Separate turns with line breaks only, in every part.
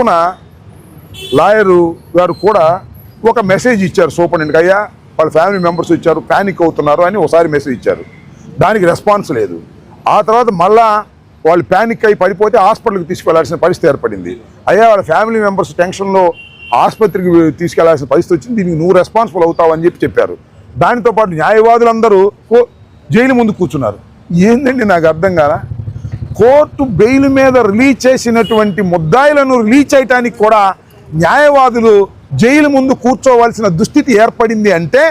చప్పున లాయరు గారు కూడా ఒక మెసేజ్ ఇచ్చారు సూపరింటెండెంట్కి అయ్యా వాళ్ళ ఫ్యామిలీ మెంబర్స్ ఇచ్చారు ప్యానిక్ అవుతున్నారు అని ఒకసారి మెసేజ్ ఇచ్చారు. దానికి రెస్పాన్స్ లేదు. ఆ తర్వాత మళ్ళా వాళ్ళు ప్యానిక్ అయి పడిపోతే హాస్పిటల్కి తీసుకెళ్ళాల్సిన పరిస్థితి ఏర్పడింది. అయ్యా వాళ్ళ ఫ్యామిలీ మెంబర్స్ టెన్షన్లో ఆసుపత్రికి తీసుకెళ్ళాల్సిన పరిస్థితి వచ్చింది దీనికి నువ్వు రెస్పాన్సిబుల్ అవుతావు అని చెప్పి చెప్పారు. దానితో పాటు న్యాయవాదులందరూ జైలు ముందు కూర్చున్నారు. ఏందండి నాకు అర్థం కాదా కోర్టు బెయిల్ మీద రిలీజ్ చేసినటువంటి ముద్దాయిలను రిలీజ్ చేయడానికి కూడా న్యాయవాదులు జైలు ముందు కూర్చోవలసిన దుస్థితి ఏర్పడింది అంటే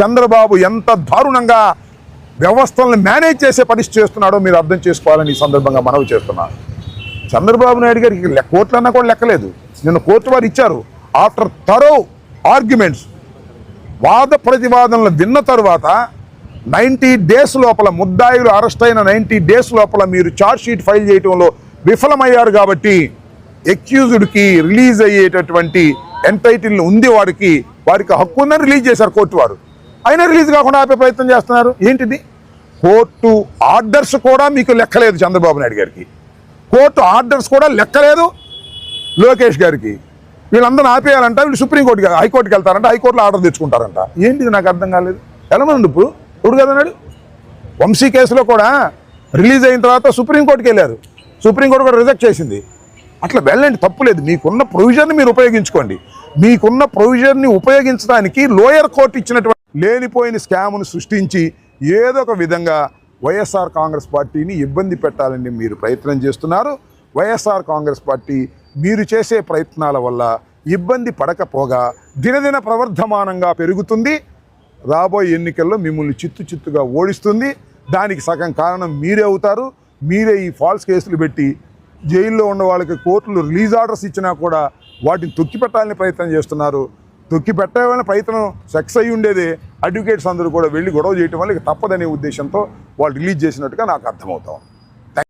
చంద్రబాబు ఎంత దారుణంగా వ్యవస్థలను మేనేజ్ చేసే పరిస్థితి చేస్తున్నాడో మీరు అర్థం చేసుకోవాలని ఈ సందర్భంగా మనవి చేస్తున్నాను చంద్రబాబు నాయుడు గారికి లెక్క కోర్టులన్నా కూడా లెక్కలేదు. నిన్న కోర్టు వారు ఇచ్చారు. ఆఫ్టర్ థరో ఆర్గ్యుమెంట్స్ వాద ప్రతివాదనలు విన్న తరువాత నైంటీ డేస్ లోపల ముద్దాయిలు అరెస్ట్ అయిన నైంటీ డేస్ లోపల మీరు ఛార్జ్ షీట్ ఫైల్ చేయడంలో విఫలమయ్యారు కాబట్టి ఎక్యూజ్డ్కి రిలీజ్ అయ్యేటటువంటి ఎంటైటిల్ ఉంది వాడికి వారికి హక్కు ఉందని రిలీజ్ చేశారు కోర్టు వారు. అయినా రిలీజ్ కాకుండా ఆపే ప్రయత్నం చేస్తున్నారు. ఏంటిది? కోర్టు ఆర్డర్స్ కూడా మీకు లెక్కలేదు చంద్రబాబు నాయుడు గారికి. కోర్టు ఆర్డర్స్ కూడా లెక్కలేదు లోకేష్ గారికి. వీళ్ళందరూ ఆపేయాలంట వీళ్ళు సుప్రీంకోర్టుకి హైకోర్టుకి వెళ్తారంట హైకోర్టులో ఆర్డర్ తెచ్చుకుంటారంట. ఏంటిది నాకు అర్థం కాలేదు? వెళ్ళమండి ఇప్పుడు? ఇప్పుడు కదన్నాడు వంశీ కేసులో కూడా రిలీజ్ అయిన తర్వాత సుప్రీంకోర్టుకి వెళ్ళారు. సుప్రీంకోర్టు కూడా రిజెక్ట్ చేసింది. అట్లా వెళ్ళండి తప్పులేదు మీకున్న ప్రొవిజన్ని మీరు ఉపయోగించుకోండి. మీకున్న ప్రొవిజన్ని ఉపయోగించడానికి లోయర్ కోర్టు ఇచ్చినటువంటి లేనిపోయిన స్కామ్ను సృష్టించి ఏదో ఒక విధంగా వైఎస్ఆర్ కాంగ్రెస్ పార్టీని ఇబ్బంది పెట్టాలని మీరు ప్రయత్నం చేస్తున్నారు. వైఎస్ఆర్ కాంగ్రెస్ పార్టీ మీరు చేసే ప్రయత్నాల వల్ల ఇబ్బంది పడకపోగా దినదిన ప్రవర్ధమానంగా పెరుగుతుంది. రాబోయే ఎన్నికల్లో మిమ్మల్ని చిత్తు చిత్తుగా ఓడిస్తుంది. దానికి సగం కారణం మీరే అవుతారు. మీరే ఈ ఫాల్స్ కేసులు పెట్టి జైల్లో ఉన్న వాళ్ళకి కోర్టులు రిలీజ్ ఆర్డర్స్ ఇచ్చినా కూడా వాటిని తొక్కిపెట్టాలని ప్రయత్నం చేస్తున్నారు. తొక్కిపెట్టాలని ప్రయత్నం సక్సెస్ అయ్యి ఉండేదే. అడ్వకేట్స్ అందరూ కూడా వెళ్ళి గొడవ చేయటం వల్ల ఇక తప్పదనే ఉద్దేశంతో వాళ్ళు రిలీజ్ చేసినట్టుగా నాకు అర్థమవుతాం